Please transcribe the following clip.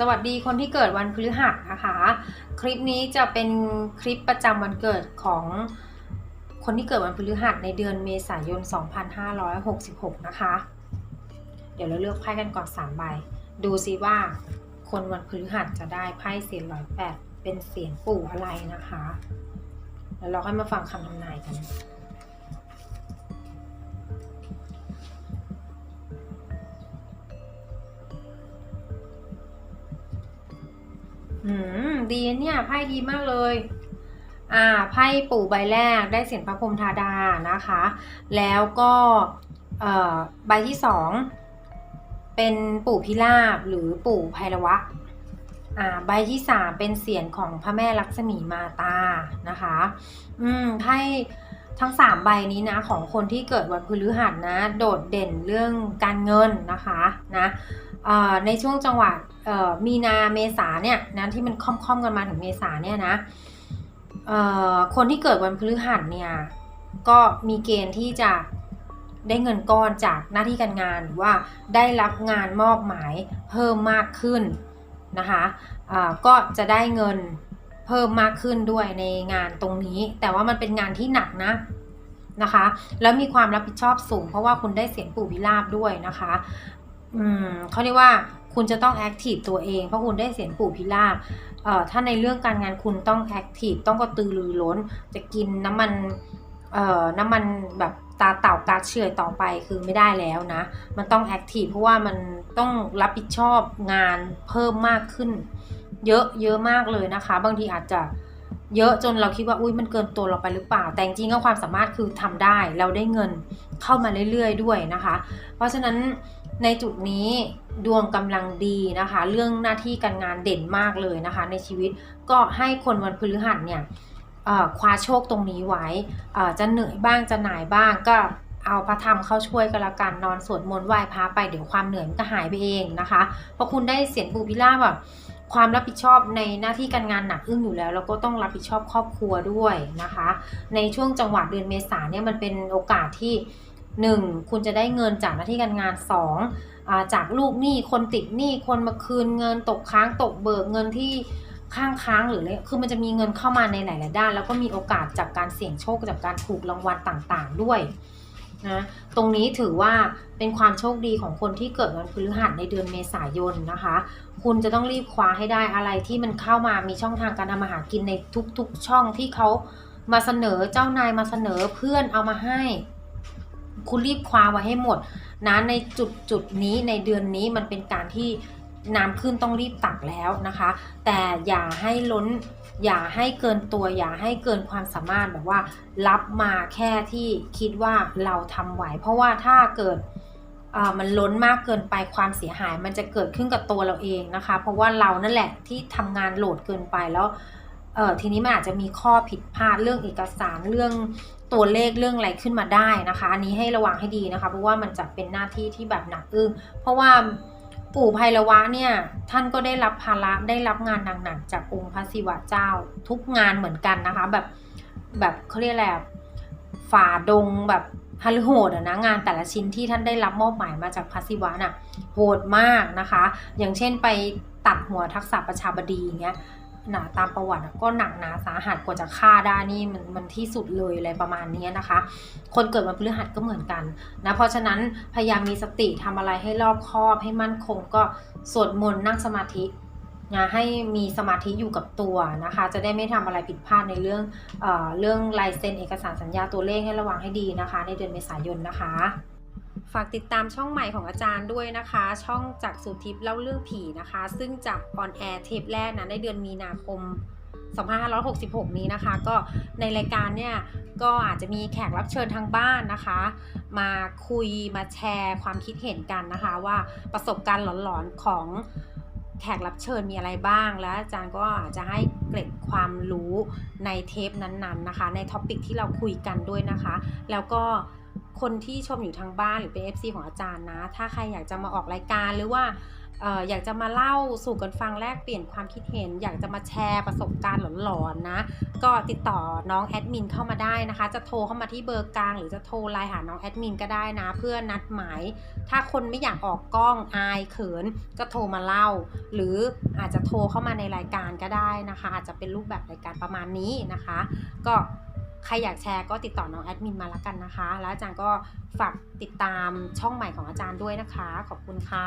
สวัสดีคนที่เกิดวันพฤหัสนะคะ คลิปนี้จะเป็นคลิปประจำวันเกิดของคนที่เกิดวันพฤหัสในเดือนเมษายน 2566 นะคะ เดี๋ยวเราเลือกไพ่กันก่อน3ใบ ดูซิว่าคนวันพฤหัสจะได้ไพ่เสียงร้อยแปดเป็นเสียงปู่อะไรนะคะ แล้วเราค่อยมาฟังคำทำนายกัน อืม ดีเนี่ยไพ่ดีมากเลย อ่า ไพ่ปู่ใบแรกได้เสียงพระพรหมธาดานะคะ แล้วก็เอ่อใบที่สองเป็นปู่พิราบหรือปู่ไพรวะ อ่า ใบที่สามเป็นเสียงของพระแม่ลักษมีมาตานะคะ อืมไพ่ทั้งสามใบนี้นะของคนที่เกิดวันพฤหัสนะ โดดเด่นเรื่องการเงินนะคะนะ ในช่วงจังหวะเอ่อมีนาเมษาเนี่ยนะที่มันค่อมๆกันมาถึงเมษาเนี่ยนะคนที่เกิดวันพฤหัสเนี่ยก็มีเกณฑ์ที่จะได้เงินก้อนจากหน้าที่การงานหรือว่าได้รับงานมอบหมายเพิ่มมากขึ้นนะคะอ่าก็จะได้เงินเพิ่มมากขึ้นด้วยในงานตรงนี้ แต่ว่ามันเป็นงานที่หนักนะนะคะ แล้วมีความรับผิดชอบสูง เพราะว่าคุณได้เสียงปู่พิราบด้วยนะคะ อืมเขาเรียกว่าคุณจะต้องแอคทีฟตัวเอง เพราะคุณได้เสียงปู่พิราบเอ่อถ้าในเรื่องการงานคุณต้องแอคทีฟต้องกระตือรือร้น จะกินน้ำมันเอ่อน้ำมันแบบตาเต่ากาเฉื่อยต่อไปคือไม่ได้แล้วนะ มันต้องแอคทีฟเพราะว่ามันต้องรับผิดชอบงานเพิ่มมากขึ้น เยอะเยอะมากเลยนะคะ บางทีอาจจะเยอะจนเราคิดว่าอุ้ยมันเกินตัวเราไปหรือเปล่า แต่จริงๆก็ความสามารถคือทำได้ เราได้เงินเข้ามาเรื่อยๆด้วยนะคะ เพราะฉะนั้น ในจุดนี้ดวงกำลังดีนะคะ เรื่องหน้าที่การงานเด่นมากเลยนะคะ ในชีวิตก็ให้คนวันพฤหัสเนี่ยคว้าโชคตรงนี้ไว้จะเหนื่อยบ้างจะหน่ายบ้างก็เอาพระธรรมเข้าช่วยกันละกันนอนสวดมนต์ไหว้พระไปเดี๋ยวความเหนื่อยมันก็หายไปเองนะคะ เพราะคุณได้เสียงปูพิล่าบแบบความรับผิดชอบในหน้าที่การงานหนักอึ้งอยู่แล้ว แล้วก็ต้องรับผิดชอบครอบครัวด้วยนะคะ ในช่วงจังหวะเดือนเมษาเนี่ยมันเป็นโอกาสที่ 1. คุณจะได้เงินจากหน้าที่การงาน 2. อ่าจากลูกหนี้คนติดหนี้คนมาคืนเงินตกค้างตกเบิกเงินที่ข้างค้างหรืออะไรคือมันจะมีเงินเข้ามาในหลาย ๆ ด้าน แล้วก็มีโอกาสจากการเสี่ยงโชคจากการถูกรางวัลต่าง ๆ ด้วยนะตรงนี้ถือว่าเป็นความโชคดีของคนที่เกิดวันพฤหัสในเดือนเมษายนนะคะ คุณจะต้องรีบคว้าให้ได้อะไรที่มันเข้ามามีช่องทางการทำมาหากินในทุก ๆ ช่องที่เขามาเสนอเจ้านายมาเสนอเพื่อนเอามาให้ คุณรีบคว้าไว้ให้หมดนะในจุดจุดนี้ในเดือนนี้มันเป็นการที่น้ำขึ้นต้องรีบตักแล้วนะคะ แต่อย่าให้ล้นอย่าให้เกินตัว อย่าให้เกินความสามารถแบบว่า รับมาแค่ที่คิดว่าเราทำไหว เพราะว่าถ้าเกิดมันล้นมากเกินไปความเสียหาย มันจะเกิดขึ้นกับตัวเราเองนะคะ เพราะว่าเรานั่นแหละที่ทำงานโหลดเกินไปแล้ว เออทีนี้มันอาจจะมีข้อผิดพลาดเรื่องเอกสารเรื่องตัวเลขเรื่องอะไรขึ้นมาได้นะคะอันนี้ให้ระวังให้ดีนะคะ เพราะว่ามันจะเป็นหน้าที่ที่แบบหนักอึ้งเพราะว่าปู่ไพรวะเนี่ยท่านก็ได้รับภาระได้รับงานหนักๆจากองค์พระศิวะเจ้า ทุกงานเหมือนกันนะคะ แบบแบบเขาเรียกอะไรอะฝ่าดงแบบฮัลโหดอะนะงานแต่ละชิ้นที่ท่านได้รับมอบหมายมาจากพระศิวะน่ะโหดมากนะคะ อย่างเช่นไปตัดหัวทักษะประชาบดีอย่างเงี้ย หนาตามประวัติก็หนักหนาสาหัสกว่าจะฆ่าได้นี่มันมันที่สุดเลยอะไรประมาณนี้นะคะ คนเกิดวันพฤหัสก็เหมือนกันนะเพราะฉะนั้นพยายามมีสติทำอะไรให้รอบคอบให้มั่นคงก็สวดมนต์นั่งสมาธินะให้มีสมาธิอยู่กับตัวนะคะ จะได้ไม่ทำอะไรผิดพลาดในเรื่องเอ่อเรื่องลายเซ็นเอกสารสัญญาตัวเลขให้ระวังให้ดีนะคะ ในเดือนเมษายนนะคะ ฝากติดตามช่องใหม่ของอาจารย์ด้วยนะคะ ช่องจากสุทิพย์เล่าเรื่องผีนะคะ ซึ่งจะออนแอร์เทปแรกนะในเดือนมีนาคม 2566 นี้นะคะ ก็ในรายการเนี่ยก็อาจจะมีแขกรับเชิญทางบ้านนะคะ มาคุยมาแชร์ความคิดเห็นกันนะคะ ว่าประสบการณ์หลอนๆของแขกรับเชิญมีอะไรบ้าง และอาจารย์ก็อาจจะให้เกร็ดความรู้ในเทปนั้นๆนะคะ ในท็อปิกที่เราคุยกันด้วยนะคะ แล้วก็ คนที่ชมอยู่ทางบ้านหรือเป็น FC ของอาจารย์นะ ถ้าใครอยากจะมาออกรายการหรือว่าอยากจะมาเล่าสู่กันฟังแลกเปลี่ยนความคิดเห็น อยากจะมาแชร์ประสบการณ์หลอนๆนะ ก็ติดต่อน้องแอดมินเข้ามาได้นะคะ จะโทรเข้ามาที่เบอร์กลาง หรือจะโทรไลน์หาน้องแอดมินก็ได้นะ เพื่อนัดหมาย ถ้าคนไม่อยากออกกล้องอายเขิน ก็โทรมาเล่า หรืออาจจะโทรเข้ามาในรายการก็ได้นะคะ อาจจะเป็นรูปแบบรายการประมาณนี้นะคะ ก็ ใครอยากแชร์ก็ติดต่อน้องแอดมินมาแล้วกันนะคะ แล้วอาจารย์ก็ฝากติดตามช่องใหม่ของอาจารย์ด้วยนะคะ ขอบคุณค่ะ